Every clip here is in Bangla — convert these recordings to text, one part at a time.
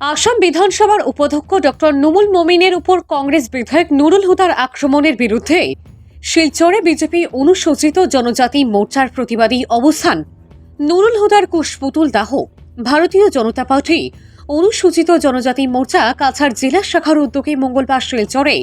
আসাম বিধানসভার উপাধ্যক্ষ ডক্টর নুমুল মমিনের উপর কংগ্রেস বিধায়ক নুরুল হুদার আক্রমণের বিরুদ্ধে শিলচরে বিজেপি অনুসূচিত জনজাতি মোর্চার প্রতিবাদী অবস্থান। নুরুল হুদার কুশপুতুল দাহ, ভারতীয় জনতা পার্টি অনুসূচিত জনজাতি মোর্চা কাছাড় জেলা শাখার উদ্যোগে মঙ্গলবার শিলচরে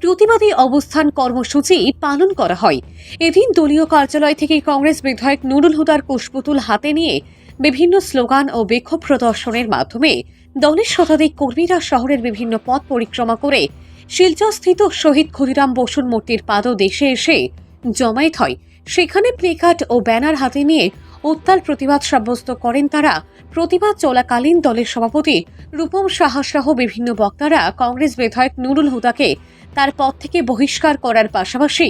প্রতিবাদী অবস্থান কর্মসূচি পালন করা হয়। এদিন দলীয় কার্যালয় থেকে কংগ্রেস বিধায়ক নুরুল হুদার কুশপুতুল হাতে নিয়ে বিভিন্ন স্লোগান ও বিক্ষোভ প্রদর্শনের মাধ্যমে দলের শতাধিক কর্মীরা শহরের বিভিন্ন পথ পরিক্রমা করে শিলচরস্থিত শহীদ ক্ষুদিরাম বসুর মূর্তির পাদদেশে এসে জমায়েত হয়। সেখানে প্লেকার্ড ও ব্যানার হাতে নিয়ে উত্তাল প্রতিবাদ সাব্যস্ত করেন তারা। প্রতিবাদ চলাকালীন দলের সভাপতি রূপম সাহা সহ বিভিন্ন বক্তারা কংগ্রেস বিধায়ক নুরুল হুদাকে তার পদ থেকে বহিষ্কার করার পাশাপাশি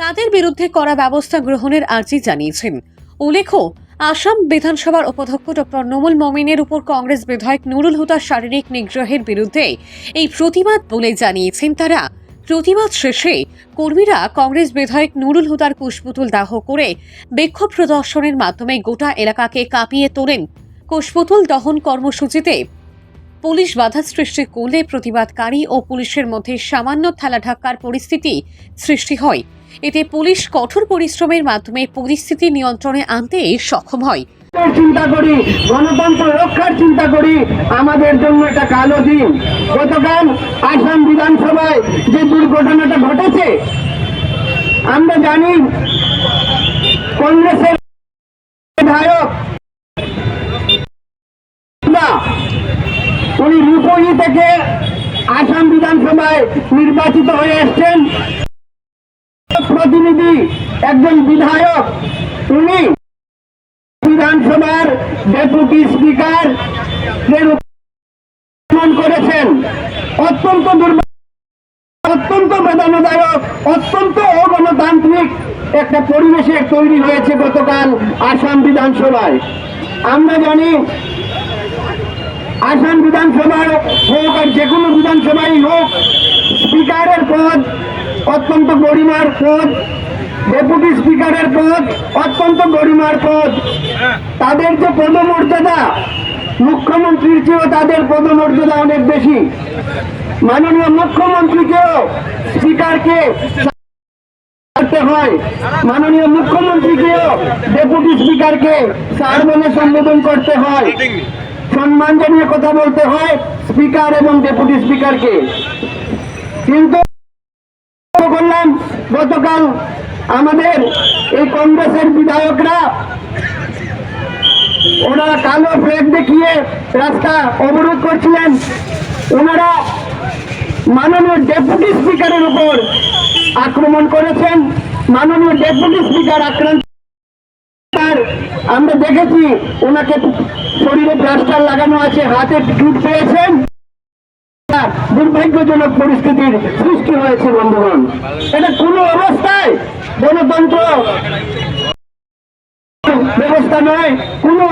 তাদের বিরুদ্ধে করা ব্যবস্থা গ্রহণের আর্জি জানিয়েছেন। উল্লেখ্য আসাম বিধানসভার উপাধ্যক্ষ ডক্টর নমুল মমিনের উপর কংগ্রেস বিধায়ক নুরুল হুদার শারীরিক নিগ্রহের বিরুদ্ধে এই প্রতিবাদ বলে জানিয়েছেন তারা। প্রতিবাদ শেষে কর্মীরা কংগ্রেস বিধায়ক নুরুল হুদার কুশপুতুল দাহ করে বিক্ষোভ প্রদর্শনের মাধ্যমে গোটা এলাকাকে কাঁপিয়ে তোলেন। কুশপুতুল দহন কর্মসূচিতে পুলিশ বাধা সৃষ্টি করলে প্রতিবাদকারী ও পুলিশের মধ্যে সামান্য ঠেলাঢাক্কার পরিস্থিতি সৃষ্টি হয়। এতে পুলিশ কঠোর পরিশ্রমের মাধ্যমে পরিস্থিতি নিয়ন্ত্রণে আনতে সক্ষম হয়। চিন্তা করি, গণতন্ত্র রক্ষার চিন্তা করি, আমাদের জন্য এটা কালো দিন। গতকাল আসাম বিধানসভায় যে দুর্ঘটনাটা ঘটেছে, আমরা জানি কংগ্রেসের বিধায়ক উনি রূপহী থেকে আসাম বিধানসভায় নির্বাচিত হয়ে এসছেন। প্রতিনিধি, একজন বিধায়ক, উনি বিধানসভার ডেপুটি স্পিকার করেছেন। অত্যন্ত অত্যন্ত বেদনাদায়ক, অত্যন্ত অগণতান্ত্রিক একটা পরিবেশে তৈরি হয়েছে গতকাল আসাম বিধানসভায়। আমরা জানি আসাম বিধানসভার হোক আর যে কোনো বিধানসভায় হোক, স্পিকারের পদ অত্যন্ত গরিমার পদ, ডেপুটি স্পিকারের পদ অত্যন্ত গরিমার পদ। তাদের যে পদমর্যাদা, মুখ্যমন্ত্রীর চেয়েও তাদের পদমর্যাদা অনেক বেশি। মাননীয় মুখ্যমন্ত্রীকেও স্পিকারকে হয়। মাননীয় মুখ্যমন্ত্রীকেও ডেপুটি স্পিকারকে বলে সম্বোধন করতে হয়। সম্মান জানিয়ে কথা বলতে হয় স্পিকার এবং ডেপুটি স্পিকারকে। কিন্তু করলাম গতকাল আমাদের এই কংগ্রেসের বিধায়করা ওনারা কালো ফ্লেগ দেখিয়ে রাস্তা অবরোধ করছিলেন। ওনারা মাননীয় ডেপুটি স্পিকারের উপর আক্রমণ করেছেন। মাননীয় ডেপুটি স্পিকার আক্রান্ত আমরা দেখেছি ওনাকে শরীরে প্লাস্টার লাগানো আছে, হাতে টুট পেয়েছেন। দুর্ভাগ্যজনক পরিস্থিতির সৃষ্টি হয়েছে, বন্ধুগণ। এটা কোনো অবস্থায় গণতন্ত্র ব্যবস্থা নয়, কোনো